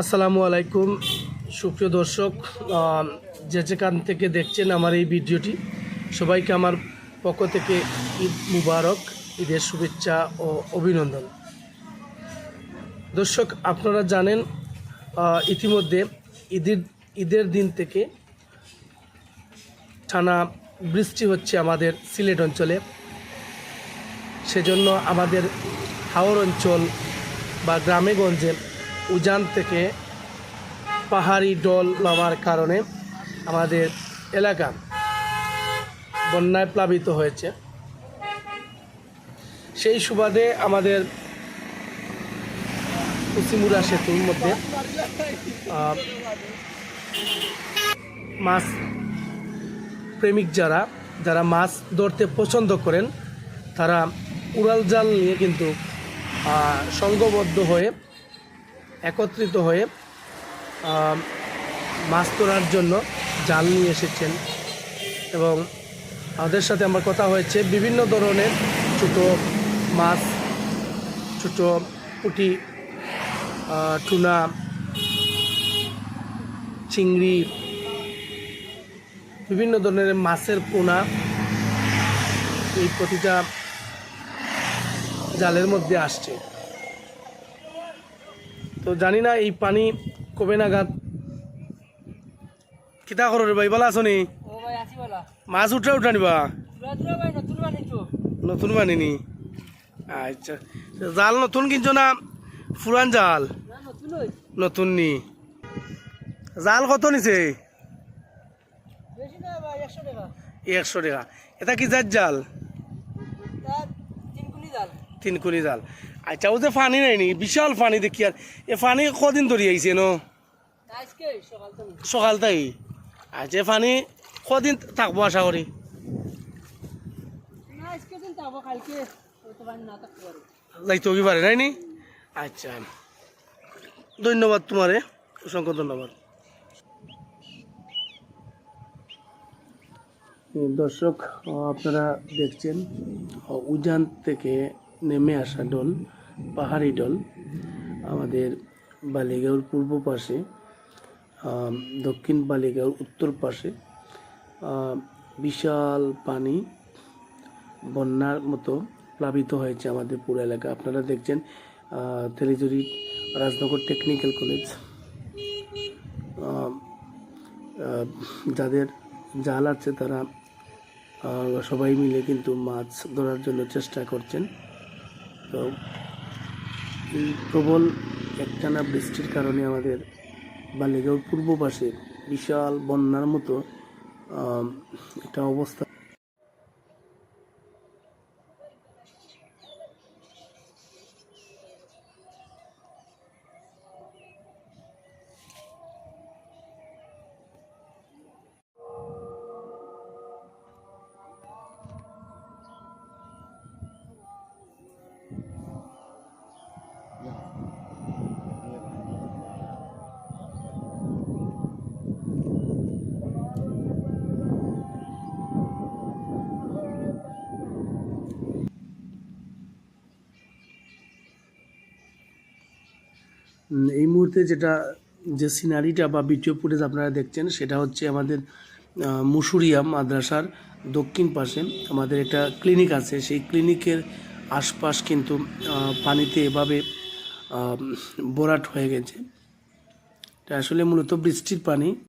আসসালামু আলাইকুম। সুপ্রিয় দর্শক যে যেখান থেকে দেখছেন আমার এই ভিডিওটি, সবাইকে আমার পক্ষ থেকে ঈদ মুবারক, ঈদের শুভেচ্ছা ও অভিনন্দন। দর্শক, আপনারা জানেন ইতিমধ্যে ঈদের ঈদের দিন থেকে টানা বৃষ্টি হচ্ছে আমাদের সিলেট অঞ্চলে। সেজন্য আমাদের হাওর অঞ্চল বা গ্রামে গঞ্জে উজান থেকে পাহাড়ি ডল নামার কারণে আমাদের এলাকা বন্যায় প্লাবিত হয়েছে। সেই সুবাদে আমাদের কুসিমুরা সেতুর মধ্যে মাছ প্রেমিক যারা যারা মাছ ধরতে পছন্দ করেন, তারা উড়াল জাল নিয়ে কিন্তু সংঘবদ্ধ হয়ে একত্রিত হয়ে মাছ ধরার জন্য জাল নিয়ে এসেছেন। এবং আমাদের সাথে আমার কথা হয়েছে, বিভিন্ন ধরনের ছোটো মাছ, ছোটো পুঁটি টুনা, চিংড়ি, বিভিন্ন ধরনের মাছের পোনা। এই প্রতিটা জালের মধ্যে আসছে। তো জানি না এই পানি কবে নাগাদ? কিতা করো রে ভাই বলা। আসনি মাছ উঠে উঠা নিবা নতুন বানিনি আচ্ছা জাল নতুন কিনছো না পুরান জাল? নতুন নি। জাল কত নিছে? একশো টাকা। এটা কি যার জাল? তিনকুনি জাল। তিন জাল। আচ্ছা ও যে পানি নাই নি? বিশাল পানি দেখি আর। এ পানি কদিন ধরে আইছে ন? আজকে সকাল তাই? আচ্ছা পানি কদিন থাকব আশা করি? যাইতে কি পারে নাই নি? আচ্ছা ধন্যবাদ তোমারে অসংখ্য ধন্যবাদ। দর্শক আপনারা দেখছেন উজান থেকে নেমে আসা ডল পাহাড়ি ডল আমাদের বালিগাঁওর পূর্ব পাশে দক্ষিণ বালিগাঁওর উত্তর পাশে বিশাল পানি বন্যার মতো প্লাবিত হয়েছে আমাদের পুরো এলাকা। আপনারা দেখছেন তেলিজুরি রাজনগর টেকনিক্যাল কলেজ। যাদের জাল আছে তারা সবাই মিলে কিন্তু মাছ ধরার জন্য চেষ্টা করছেন। তো এই প্রবল একটানা বৃষ্টির কারণে আমাদের বালিগাঁওর পূর্ব পাশে বিশাল বন্যার মতো একটা অবস্থা এই মুহূর্তে যেটা, যে সিনারিটা বা ভিডিও ফুটেজ আপনারা দেখছেন, সেটা হচ্ছে আমাদের মুসুরিয়া মাদ্রাসার দক্ষিণ পাশে আমাদের একটা ক্লিনিক আছে। সেই ক্লিনিকের আশপাশ কিন্তু পানিতে এভাবে বোরাট হয়ে গেছে। এটা আসলে মূলত বৃষ্টির পানি।